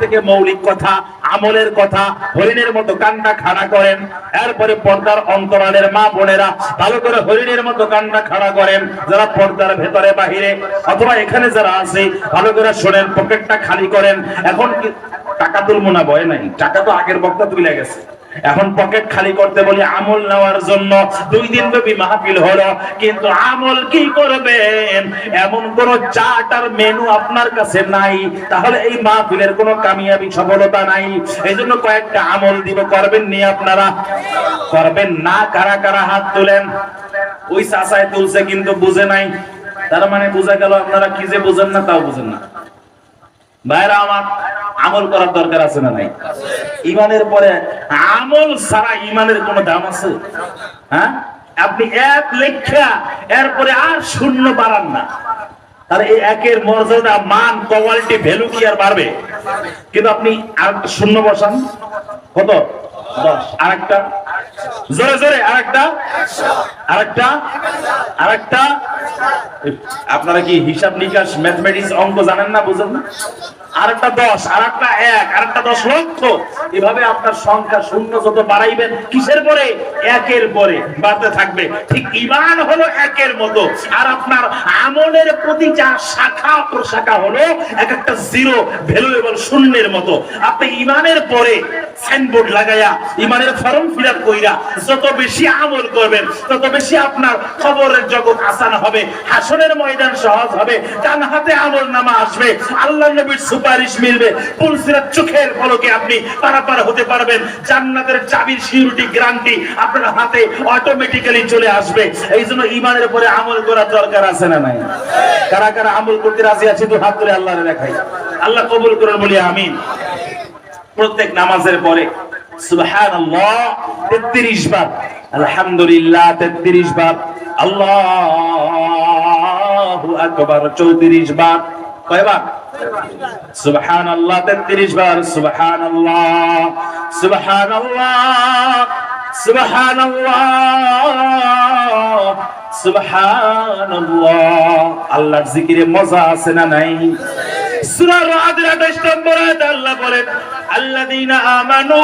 থেকে মৌলিক কথা, আমলের কথা, হরিণের মতো কান্না খাড়া করেন। এরপরে পর্দার অন্তরালের মা বোনেরা ভালো করে হরিণের মতো কান্না খাড়া করেন, যারা পর্দার ভেতরে, বাহিরে অথবা এখানে যারা আছে, ভালো করে শোনেন, পকেটটা খালি করেন। এখন কি টাকা তুলবো না ভয় নাই। টাকা তো আগের বক্তা তুলে গেছে। এখন পকেট খালি করতে বলি আমল নেওয়ার জন্য। দুই দিন ব্যাপী মাহফিল হলো, কিন্তু আমল কি করবেন? এমন কোন চার্ট আর মেনু আপনার কাছে নাই, তাহলে এই মাহফিলের কোনো কামিয়াবি সফলতা নাই। এই জন্য কয়েকটা আমল দিব, করবেন নি আপনারা? করবেন না, কারা কারা হাত তোলেন? ওই চাষায় তুলছে কিন্তু বুঝে নাই। তার মানে বোঝা গেল আপনারা কি যে বুঝেন না, তাও বুঝেন না। ভাইরা আমার আমল করার দরকার আছে না নাই? ইমানের পরে আমল ছাড়া ইমানের কোনো দাম আছে? হ্যাঁ? আপনি এক লেখা, এরপরে আর শূন্য বাড়ান না। আর এই একের মর্যাদা, মান, কোয়ালিটি ভ্যালু কি আর বাড়বে? কিন্তু আপনি আর শূন্য বসান। কত? দশ। আর একটা জোরে জোরে আর একটা আর একটা আর একটা আপনারা কি হিসাব নিকাশ ম্যাথমেটিক্স অঙ্ক জানেন না, বুঝেন না? আর একটা দশ আর একটা এক আর একটা দশ লক্ষ। এভাবে আপনার সংখ্যা শূন্য যত বাড়াইবেন, কিসের পরে? একের পরে বাড়তে থাকবে। ঠিক ইমান হলো একের মতো। আর আপনার আমলের শাখা প্রশাখা হলো এক একটা জিরো, ভ্যালুয়েবল শূন্যের মতো। আপনি ইমানের পরে সাইনবোর্ড লাগাইয়া, ইমানের ফর্ম ফিল আপ কইরা যত বেশি আমল করবেন, তত বেশি আপনার খবরের জগৎ আসান হবে, হাসনের ময়দান সহজ হবে, ডান হাতে আমল নামা আসবে। আল্লাহ নবীর সুপারিশ মিলবে। পুলসিরাত চোখের পলকে আপনি পারাপার হতে পারবেন। জান্নাতের চাবির সিউরিটি গ্যারান্টি আপনার হাতে অটোমেটিক্যালি চলে আসবে। এই জন্য ইমানের উপরে আমল করার দরকার আছে না নাই? কারা কারা আমল করতে রাজি আছে তো হাত তুলে আল্লাহরে দেখাই। আল্লাহ কবুল করুন, বলি আমিন। প্রত্যেক নামাজের পরে সুবহানাল্লাহ 33 বার, আলহামদুলিল্লাহ 33 বার, আল্লাহু আকবার 34 বার কয়বার? সুবহানাল্লাহ 33 বার। সুবহানাল্লাহ সুবহানাল্লাহ সুবহানাল্লাহ সুবহানাল্লাহ। আল্লাহর জিকিরে মজা আছে না নাই? সূরা রাদের 28 নম্বর আয়াতে আল্লাহ বলেন, আল্লাযীনা আমানু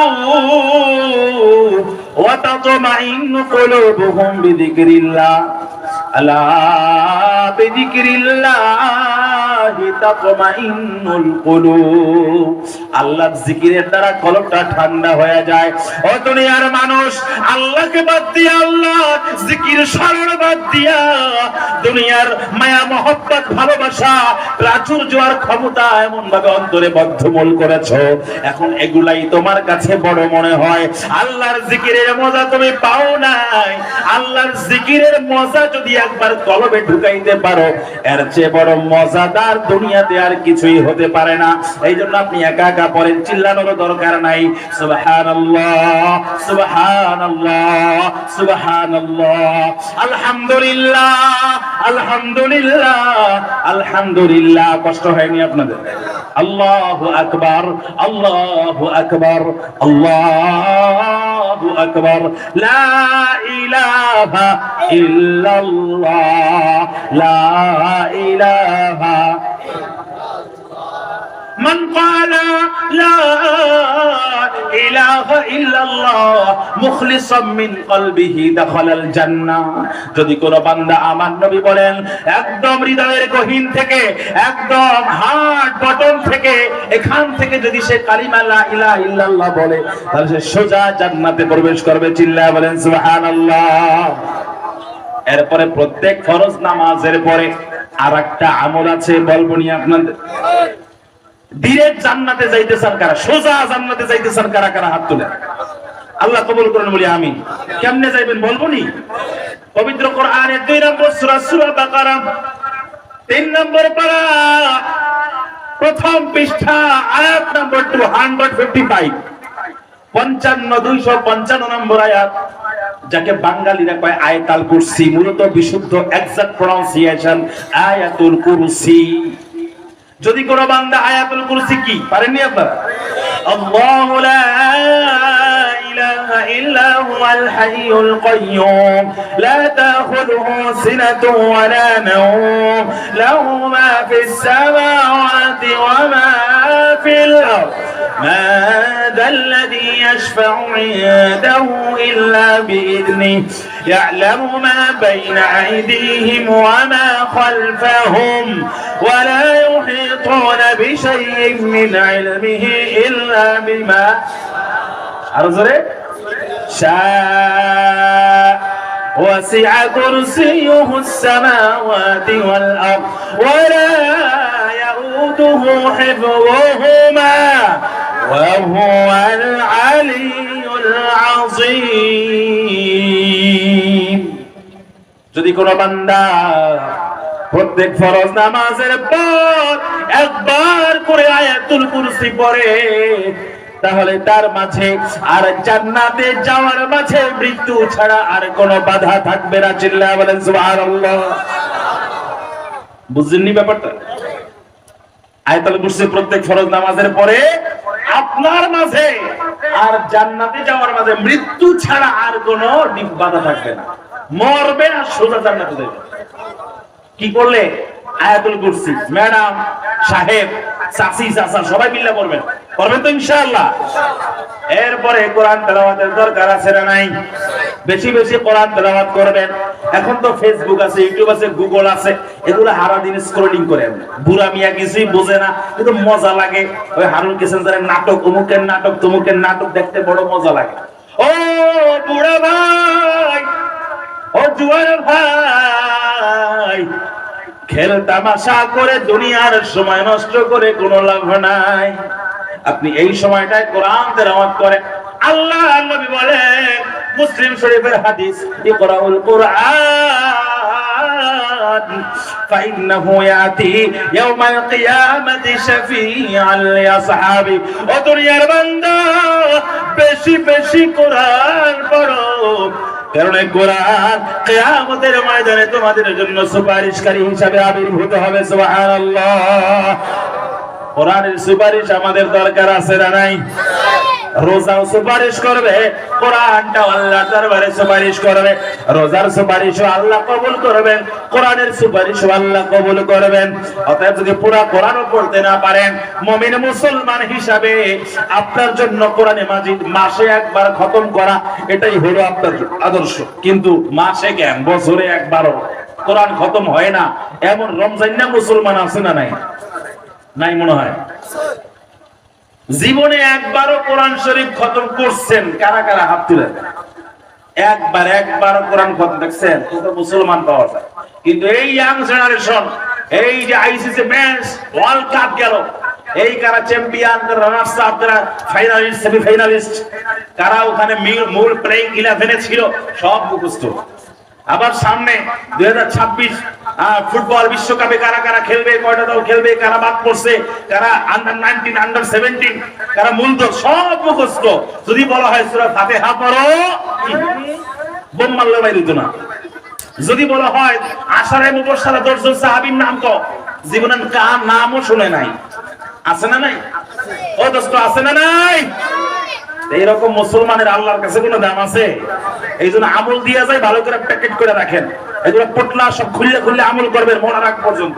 ওয়া তাতমাইন্নু কুলুবুহুম বিযিকরিল্লাহ। আলা জিকিরের দ্বারা ঠান্ডা হয়ে যায়। ও দুনিয়ার মানুষ, আল্লাহকে বাদ আল্লাহ, জিকির স্মরণ বাদ দিয়া দুনিয়ার মায়া, মহব্বত, ভালোবাসা ক্ষমতা এমন ভাবে অন্তরে বদ্ধমূল করেছ। এখন এগুলাই তোমার কাছে বড় মনে হয়। আল্লাহর জিকিরের মজা তুমি পাও নাই। আল্লাহর জিকিরের মজা যদি একবার কলবে ঢুকাইতে পারো, এর চেয়ে বড় মজাদার দুনিয়াতে আর কিছুই হতে পারে না। এই জন্য আপনি একা একা পড়েন চিল্লানোর দরকার নাই। সুবহানাল্লাহ। আলহামদুলিল্লাহ আলহামদুলিল্লাহ আলহামদুলিল্লাহ। কষ্ট হয়নি আপনাদের? আল্লাহু আকবার আল্লাহু আকবার আল্লাহু আকবার লা ইলাহা ইল্লাল্লাহ লা ইলাহা من قال لا إله إلا الله যদি কোন বান্দা আমার নবী বলেন, একদম হৃদয়ের গহীন থেকে, একদম হার্ট বটন থেকে, এখান থেকে যদি সে কালিমা লা ইল্লাল্লাহ বলে, তাহলে সে সোজা জান্নাতে প্রবেশ করবে চিল্লা বলেন সুহান এরপরে প্রত্যেক ফরজ নামাজের পরে আর একটা আমল আছে বলবনি আপনাদের? ডিরেক্ট জান্নাতে যাইতে চান কারা? সোজা জান্নাতে যাইতে চান কারা? কারা হাত তুলে আল্লাহ কবুল করেন বলি আমি কেমনে যাইবেন বলব নি? পবিত্র কোরআনের দুই নম্বর সূরা সূরা বাকারা। তিন নম্বর পারা, প্রথম পৃষ্ঠা, আয়াত নম্বর 255 পঞ্চান্ন, দুইশো পঞ্চান্ন নম্বর আয়াত। যাকে বাঙালিরা কয় আয়াতাল কুরসি, মূলত বিশুদ্ধ এক্সাক্ট প্রনাউন্সিয়েশন আয়াতুল কুরসি। যদি কোনো বান্দা আয়াতুল কুরসি কি, পারেননি আপনারা? আল্লাহু লা إلا هو الحي القيوم. لا تأخذه سنة ولا نوم. له ما في السماوات وما في الأرض. ماذا الذي يشفع عنده إلا بإذنه. يعلم ما بين أيديهم وما خلفهم. ولا يحيطون بشيء من علمه إلا بما أرزلك شاء وسع كرسيه السماوات والأرض ولا يؤوده حفظهما وهو العلي العظيم যদি কোনো বান্দা প্রত্যেক ফরজ নামাজের পর একবার করে আয়াতুল কুরসি পড়ে তাহলে তার মাঝে আর জান্নাতে যাওয়ার মাঝে মৃত্যু ছাড়া আর কোনো বাধা থাকবে না চিল্লা বলেন, সুবহানাল্লাহ। বুঝছেননি ব্যাপারটা? আয়াতুল কুরসি প্রত্যেক ফরজ নামাজের পরে আপনার মাঝে আর জান্নাতে যাওয়ার মাঝে মৃত্যু ছাড়া আর কোনো বাধা থাকবে না। মরবে আর সোজা জান্নাতে যাবে। কি করলে? আয়াতুল কুরসি। ম্যাডাম, সাহেব, চাচি, চাচা, সবাই মিলে করবেন। করবেন তো ইনশাআল্লাহ। এরপরে কোরআন তেলাওয়াতের দরকার আছে না নাই? বেশি বেশি কোরআন তেলাওয়াত করবেন। এখন তো ফেসবুক আছে ইউটিউব আছে গুগল আছে, এগুলো হারা দিন স্ক্রলিং করেন। বুড়া মিয়া কিছুই বোঝে না, কিন্তু মজা লাগে। ওই হারুন কিসেন্দারের নাটক, অমুকের নাটক, তমুকের নাটক দেখতে বড় মজা লাগে। ও বুড়া ভাই, ও জুয়ার ভাই, খেল তামাশা করে দুনিয়ার সময় নষ্ট করে কোনো লাভ নাই। আপনি এই সময়টায় কোরআন তেলাওয়াত করেন আল্লাহ নবী বলেন মুসলিম শরীফের হাদিস ইকরাউল কোরআন فإنه يأتي يوم القيامة شفيعا لأصحابه ও দুনিয়ার বান্দা বেশি বেশি কোরআন পড়ো কারণ এই কোরআন কিয়ামতের ময়দানে তোমাদের জন্য সুপারিশকারী হিসাবে আবির্ভূত হবে সুবহানাল্লাহ কোরআনের সুপারিশ আমাদের দরকার আছে না নাই? রোজাও সুপারিশ করবে কোরআনটা আল্লাহ দরবারে সুপারিশ করবে। রোজার সুপারিশও আল্লাহ কবুল করবেন, কোরআনের সুপারিশও আল্লাহ কবুল করবেন। অতএব যদি পুরো কোরআনও পড়তে না পারেন, মুমিন মুসলমান হিসাবে আপনার জন্য কোরআনে মাজিদ মাসে একবার খতম করা, এটাই হলো আপনার আদর্শ। কিন্তু মাসে কেন? বছরে একবারও। কোরআন খতম হয় না। এমন রমজান না মুসলমান আছে না নাই? নাই মনে হয়। জীবনে একবারও কোরআন শরীফ খতম করছেন, কারা কারা হাত তুলেন একবার, একবারও কোরআন খতম, দেখছেন? মুসলমান পাওয়া যায়। কিন্তু এই ইয়াং জেনারেশন এই যে আইসিসি ম্যাচ ওয়ার্ল্ড কাপ গেল। এই কারা চ্যাম্পিয়ন রানার্স আপ যারা ফাইনালিস্ট সেমি ফাইনালিস্ট কারা ওখানে মূল প্লেইং ইলেভেনে ছিল, সব মুখস্থ। আবার সামনে দুই হাজার ছাব্বিশ ফুটবল বিশ্বকাপে কারা কারা খেলবে, কয়টা দল খেলবে, কারা বাদ পড়ছে, কারা আন্ডার নাইনটিন আন্ডার সেভেন্টিন কারা মূল দল, সব মুখস্থ। যদি বলা হয় সুরা ফাতেহা পড়ো, বোম মারলে বাইরে না। যদি বলা হয় আশারে মুবশারা দর্শন সাহাবীর নাম তো জীবনের কার নামও শুনে নাই। আছে না নাই? ও দোস্ত, আছে না নাই? এইরকম মুসলমানের আল্লাহর কাছে কোনো দাম আছে? এই জন্য আমল দিয়া যায়, ভালো করে প্যাকেট করে রাখেন। এগুলো পটলা সব খুললে খুললে আমল করবেন মরার আগ পর্যন্ত।